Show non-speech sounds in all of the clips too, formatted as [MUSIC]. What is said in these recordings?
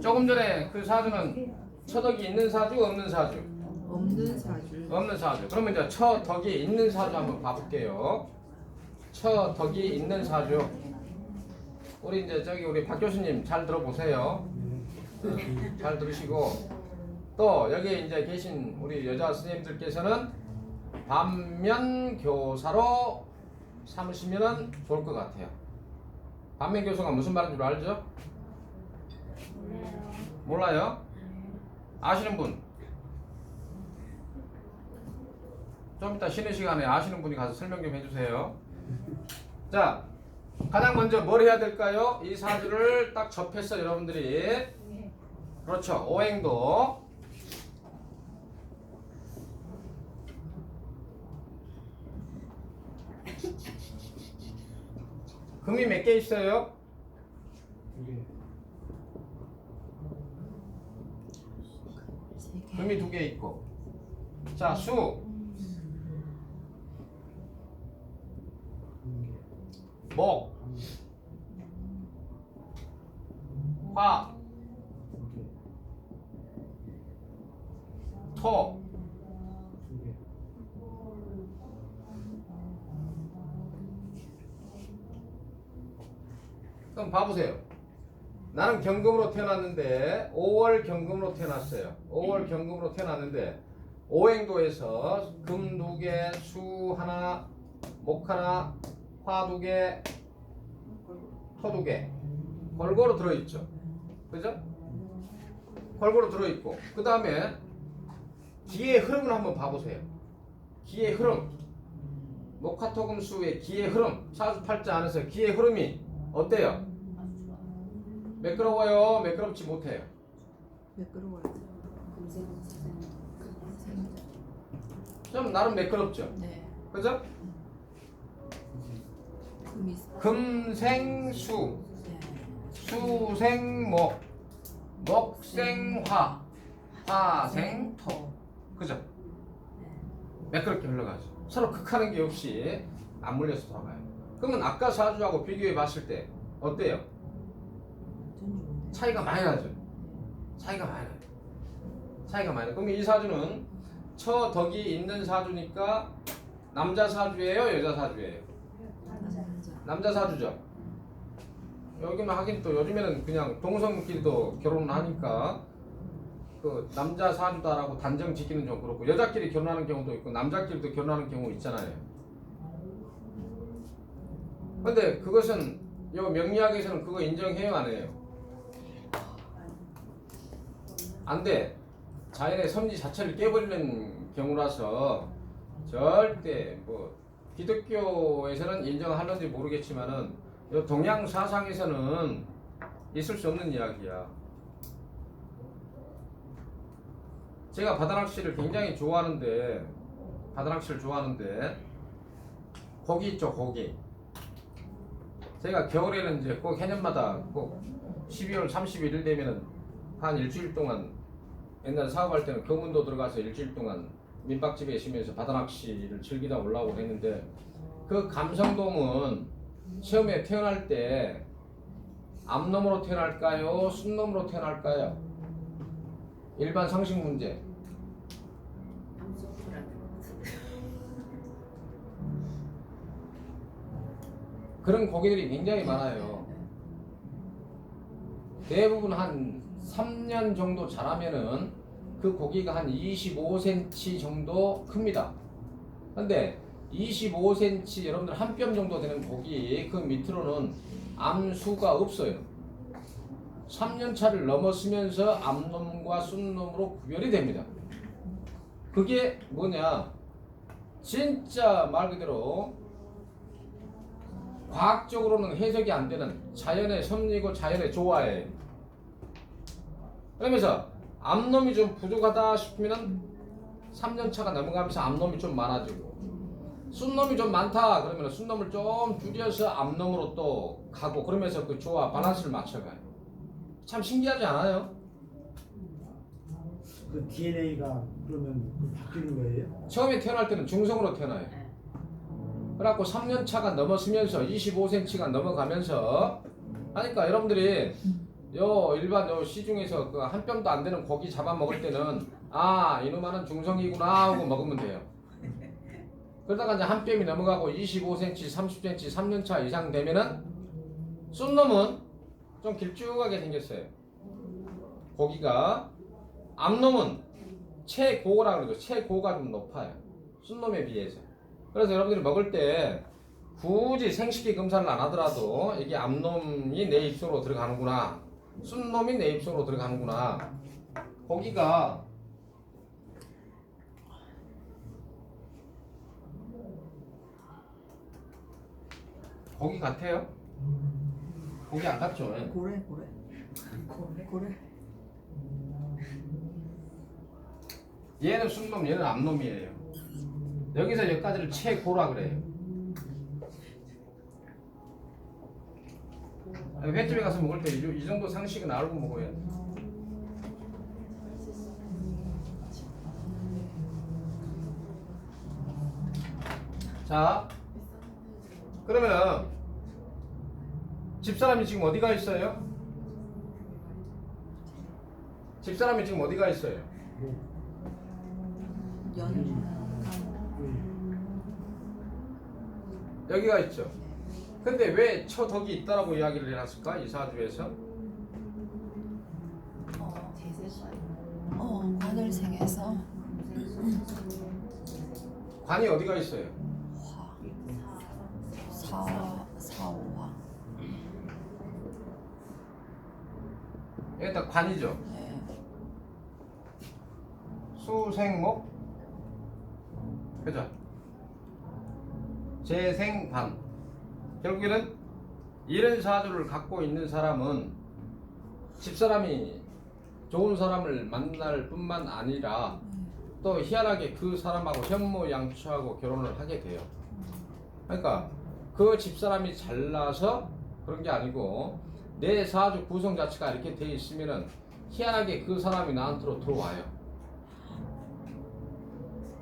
조금 전에 그 사주는 처덕이 있는 사주 없는 사주? 없는 사주. 없는 사주. 그러면 이제 처덕이 있는 사주 한번 봐볼게요. 처덕이 있는 사주. 우리 이제 저기 우리 박 교수님 잘 들어보세요. 네, 잘 들으시고. 또 여기 이제 계신 우리 여자 선생님들께서는 반면 교사로 삼으시면 좋을 것 같아요. 반면 교사가 무슨 말인 줄 알죠? 몰라요? 아시는 분? 좀 이따 쉬는 시간에 아시는 분이 가서 설명 좀 해주세요. 자, 가장 먼저 뭘 해야 될까요? 이 사주를 딱 접해서 여러분들이 그렇죠. 오행도 금이 몇 개 있어요? 금이 두 개 있고. 자, 수. 목, 화, 토, 그럼 봐보세요. 나는 경금으로 태어났는데 5월 경금으로 태어났어요. 5월 경금으로 태어났는데 오행도에서 금 두 개, 수 하나, 목 하나, 화 두 개, 토 두 개. 골고루 들어있죠. 그죠? 골고루 들어있고 그 다음에 기의 흐름을 한번 봐보세요. 기의 흐름. 목화토금수의 기의 흐름. 사주팔자 안에서 기의 흐름이 어때요? 매끄러워요? 매끄럽지 못해요? 매끄러워요. 좀 나름 매끄럽죠? 네. 그죠? 금이 금생수, 네. 수생목, 목생화, 화생토. 그죠? 매끄럽게 흘러가죠. 서로 극하는 게 없이 안 물려서 돌아가요. 그러면 아까 사주하고 비교해 봤을 때 어때요? 차이가 많이 나죠? 차이가 많이 나요. 차이가 많이 나요. 그럼 이 사주는 처 덕이 있는 사주니까 남자 사주예요? 여자 사주예요? 남자 사주죠. 여기는 하긴 또 요즘에는 그냥 동성끼리도 결혼을 하니까 그 남자 사주다라고 단정 짓기는 좀 그렇고 여자끼리 결혼하는 경우도 있고 남자끼리도 결혼하는 경우 있잖아요. 근데 그것은 요 명리학에서는 그거 인정해요 안 해요? 안 돼. 자연의 섭리 자체를 깨버리는 경우라서 절대 뭐 기독교에서는 인정하는지 모르겠지만은 요 동양 사상에서는 있을 수 없는 이야기야. 제가 바다낚시를 굉장히 좋아하는데 바다낚시를 좋아하는데 고기 있죠 고기. 제가 겨울에는 이제 꼭 해년마다 꼭 12월 31일 되면은 한 일주일 동안 옛날 사업할 때는 금운도 들어가서 일주일 동안 민박집에 있으면서 바다낚시를 즐기다 올라오곤 했는데 그 감성돔은 처음에 태어날 때 암놈으로 태어날까요? 순놈으로 태어날까요? 일반 상식 문제. 그런 고기들이 굉장히 많아요. 대부분 한 3년 정도 자라면은 그 고기가 한 25cm 정도 큽니다. 근데 25cm 여러분들 한 뼘 정도 되는 고기 그 밑으로는 암수가 없어요. 3년 차를 넘었으면서 암놈과 순놈으로 구별이 됩니다. 그게 뭐냐? 진짜 말 그대로 과학적으로는 해석이 안 되는 자연의 섭리고 자연의 조화예요. 그러면서 암놈이 좀 부족하다 싶으면은 3년 차가 넘어가면서 암놈이 좀 많아지고 순놈이 좀 많다 그러면 순놈을 좀 줄여서 암놈으로 또 가고 그러면서 그 조화 밸런스를 맞춰가요. 참 신기하지 않아요? 그 DNA가 그러면 그 바뀌는 거예요? 처음에 태어날 때는 중성으로 태어나요. 그래갖고 3년 차가 넘었으면서 25cm가 넘어가면서 하니까 여러분들이 요 일반 요 시중에서 그한 뼘도 안 되는 고기 잡아 먹을 때는 아 이놈아는 중성이구나 하고 먹으면 돼요. 그러다가 이제 한 뼘이 넘어가고 25cm, 30cm, 3년차 이상 되면은 쏜 놈은 좀 길쭉하게 생겼어요. 고기가 암놈은 최고라 그러죠. 최고가 좀 높아요. 쏜 놈에 비해서. 그래서 여러분들이 먹을 때 굳이 생식기 검사를 안 하더라도 이게 암놈이 내 입속으로 들어가는구나. 순놈이 내 입속으로 들어가는구나. 고기가 고기 같아요? 고기 안 같죠? 고래 고래 고래 얘는 순놈, 얘는 암놈이에요. 여기서 여기까지를 최고라 그래요. 아니, 횟집에 가서 먹을 때 이 정도 상식은 알고 먹어야 돼. 자, 그러면은 집사람이 지금 어디가 있어요? 집사람이 지금 어디가 있어요? 연 여기가 있죠. 근데 왜첫 덕이 있다라고 이야기를 해놨을까? 이 사주에서 어 관을생에서 관이 어디가 있어요? 사 사오화 여기다 관이죠. 네. 수생목 그죠? 재생관 결국에는 이런 사주를 갖고 있는 사람은 집사람이 좋은 사람을 만날 뿐만 아니라 또 희한하게 그 사람하고 현모양처하고 결혼을 하게 돼요. 그러니까 그 집사람이 잘나서 그런 게 아니고 내 사주 구성 자체가 이렇게 돼 있으면은 희한하게 그 사람이 나한테로 들어와요.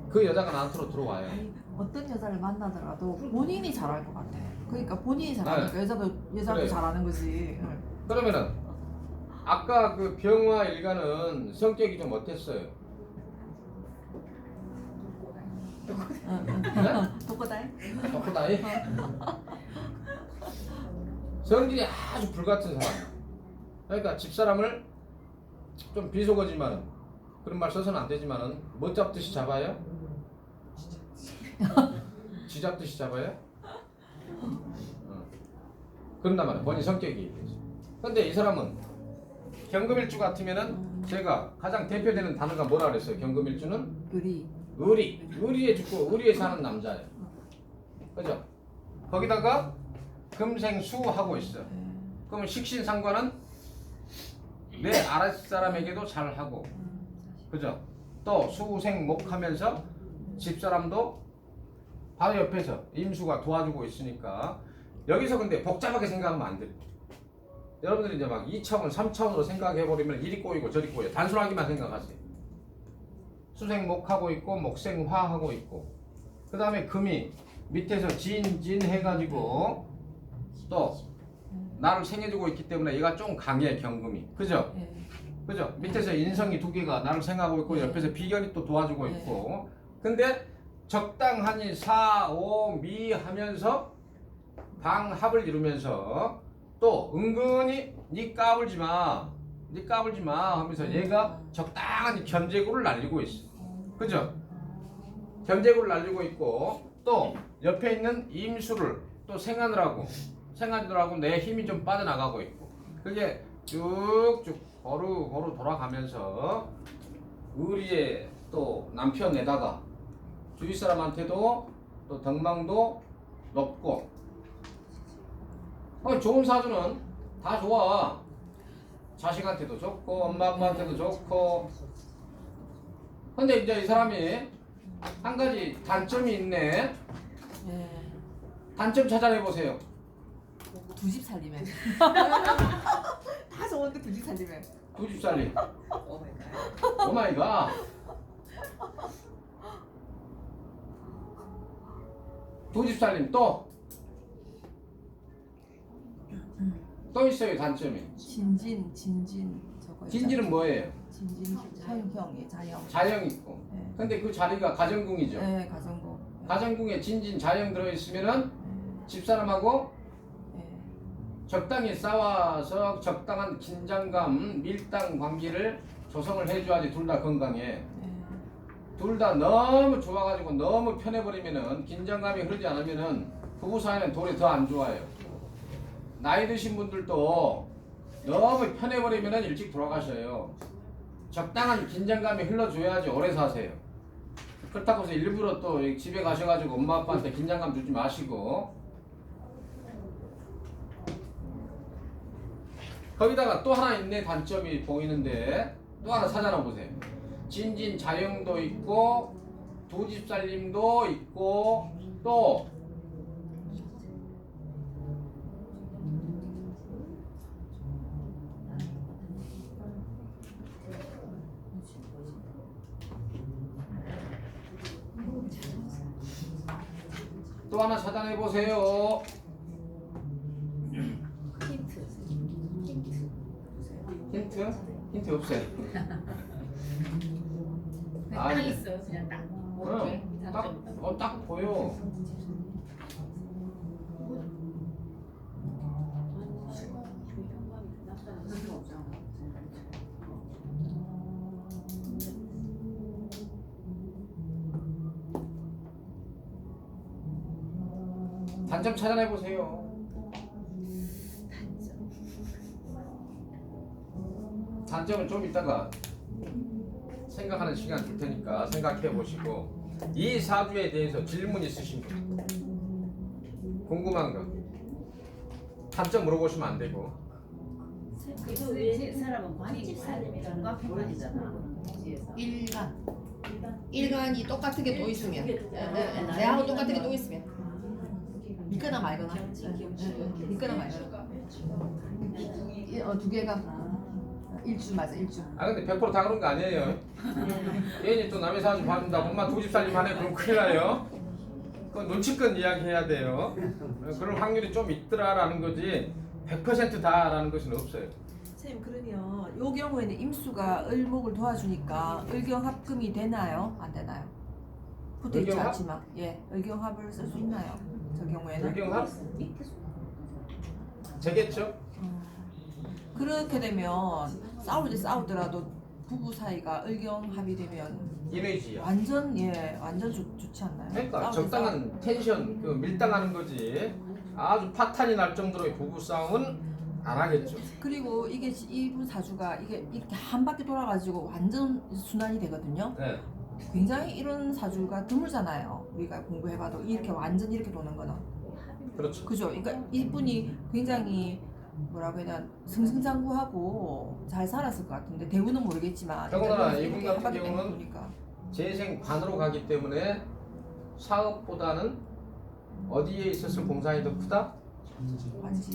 그 여자가 나한테로 들어와요. 아니, 어떤 여자를 만나더라도 본인이 잘할 것 같아. 그러니까 본인이 잘하니까 여자도 여자도 그래. 잘하는 거지. 응. 그러면은 아까 그 병화 일가는 성격이 좀 어땠어요? 응, 응. 네? 똑같아요? 똑같다이? [LAUGHS] 성질이 아주 불같은 사람. 그러니까 집사람을 좀 비속어지만은 그런 말 써서는 안 되지만은 못 잡듯이 잡아요? 쥐 잡듯이 잡아요? 어. 그런단 말이야. 본인 성격이. 근데 이 사람은 경금일주 같으면은 제가 가장 대표되는 단어가 뭐라 그랬어요? 경금일주는 의리. 의리, 의리에 죽고 의리에 사는 남자예요. 그죠? 거기다가 금생수 하고 있어. 네. 그러면 식신상관은 내 아랫사람에게도 잘 하고, 그죠? 또 수생목 하면서 집사람도 바로 옆에서 임수가 도와주고 있으니까 여기서 근데 복잡하게 생각하면 안 돼. 여러분들이 이제 막 2차원, 3차원으로 생각해버리면 이리 꼬이고 저리 꼬여. 단순하게만 생각하세요. 수생목하고 있고 목생화하고 있고 그 다음에 금이 밑에서 진진 해가지고 또 나를 생해주고 있기 때문에 얘가 좀 강해 경금이 그죠? 예. 그죠? 밑에서 인성이 두 개가 나를 생각하고 있고 옆에서 비견이 또 도와주고 있고 근데 적당하니 사, 오, 미 하면서 방합을 이루면서 또 은근히 니 까불지 마, 니 까불지 마 하면서 얘가 적당한 견제구를 날리고 있어. 그죠? 견제구를 날리고 있고 또 옆에 있는 임수를 또 생하느라고 생하느라고 내 힘이 좀 빠져나가고 있고 그게 쭉쭉 고루고루 돌아가면서 의리에 또 남편에다가 주위 사람한테도 또 덕망도 높고. 어, 좋은 사주는 다 좋아. 자식한테도 좋고 엄마 아빠한테도 좋고. 근데 이제 이 사람이 한 가지 단점이 있네. 예. 단점 찾아내 보세요. 두 집 살림에. [LAUGHS] 다 좋은데 두 집 살림에. 두 집 살림. 오마이갓 집 살림 또 또 있어요 단점이. 진진 진진 저거 진지는 뭐예요? 진진 사형형이 자형. 자영 있고. 네. 근데 그 자리가 가정궁이죠. 네 가정부. 네. 가정궁에 진진 자영 들어 있으면은 네. 집사람하고 네. 적당히 싸워서 적당한 긴장감, 밀당 관계를 조성을 해줘야지 둘 다 건강해. 네. 둘 다 너무 좋아가지고 너무 편해버리면은 긴장감이 흐르지 않으면은 부부 사이는 돌이 더 안 좋아요. 나이 드신 분들도 너무 편해버리면은 일찍 돌아가셔요. 적당한 긴장감이 흘러줘야지 오래 사세요. 그렇다고 해서 일부러 또 집에 가셔가지고 엄마 아빠한테 긴장감 주지 마시고 거기다가 또 하나 있네 단점이 보이는데 또 하나 찾아나 보세요. 진진 자영도 있고 두 집 살림도 있고 또 또 하나 찾아내 보세요. 힌트. 힌트. 힌트? 힌트 없어요. [LAUGHS] [LAUGHS] 그냥 딱 아니. 있어요. 그냥 딱. 어, 오케이. 딱, 단점. 어, 딱 보여. 단점 찾아내 보세요. 단점은 좀 이따가 생각하는 시간 줄 테니까 생각해 보시고 이 사주에 대해서 질문 있으신 분 궁금한 거 단점 물어보시면 안 되고 그래서 왜 사람은 관이 관과 평관이잖아. 뒤에서. 일간. 일간이 똑같은 게 또 있으면. 네, 네. 내하고 똑같은 게 또 있으면. 믿거나 말거나. 믿거나 말거나. 이- 어, 두 개가 일주 맞아 일주. 아 근데 100%다 그런 거 아니에요 괜히 또 남의 사주 봐준다고 엄마 두집 살림 하네 그럼 큰일 나요 그건 눈치껏 이야기해야 돼요 그럴 확률이 좀 있더라라는 거지 100% 다라는 것은 없어요 선생님 그러면 요 경우에는 임수가 을목을 도와주니까 을경합금이 되나요? 안 되나요? 붙어 있지 을경합? 않지만 예 을경합을 쓸 수 있나요? 저 경우에는 불경합 되겠죠? 음. 그렇게 되면 싸우지 싸우더라도 부부 사이가 을경합이 되면 이미지야 완전 예 완전 좋, 좋지 않나요? 그러니까 싸우지 적당한 텐션 그 밀당하는 거지 아주 파탄이 날 정도로의 부부 싸움은 안 하겠죠 그리고 이게 지- 이분 사주가 이게 이렇게 한 바퀴 돌아가지고 완전 순환이 되거든요. 네. 굉장히 이런 사주가 드물잖아요. 우리가 공부해봐도 이렇게 완전 이렇게 도는 거는. 그렇죠 그죠? 그러니까 이분이 굉장히 뭐라고 해야 되나 승승장구하고 잘 살았을 것 같은데 대우는 모르겠지만 일단 이분 같은 경우는 보니까 재생 관으로 가기 때문에 사업보다는 어디에 있었을 공산이 더 크다?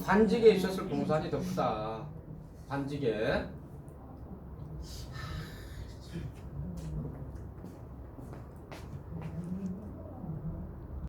관직에 있었을 공산이 더 크다. 관직에.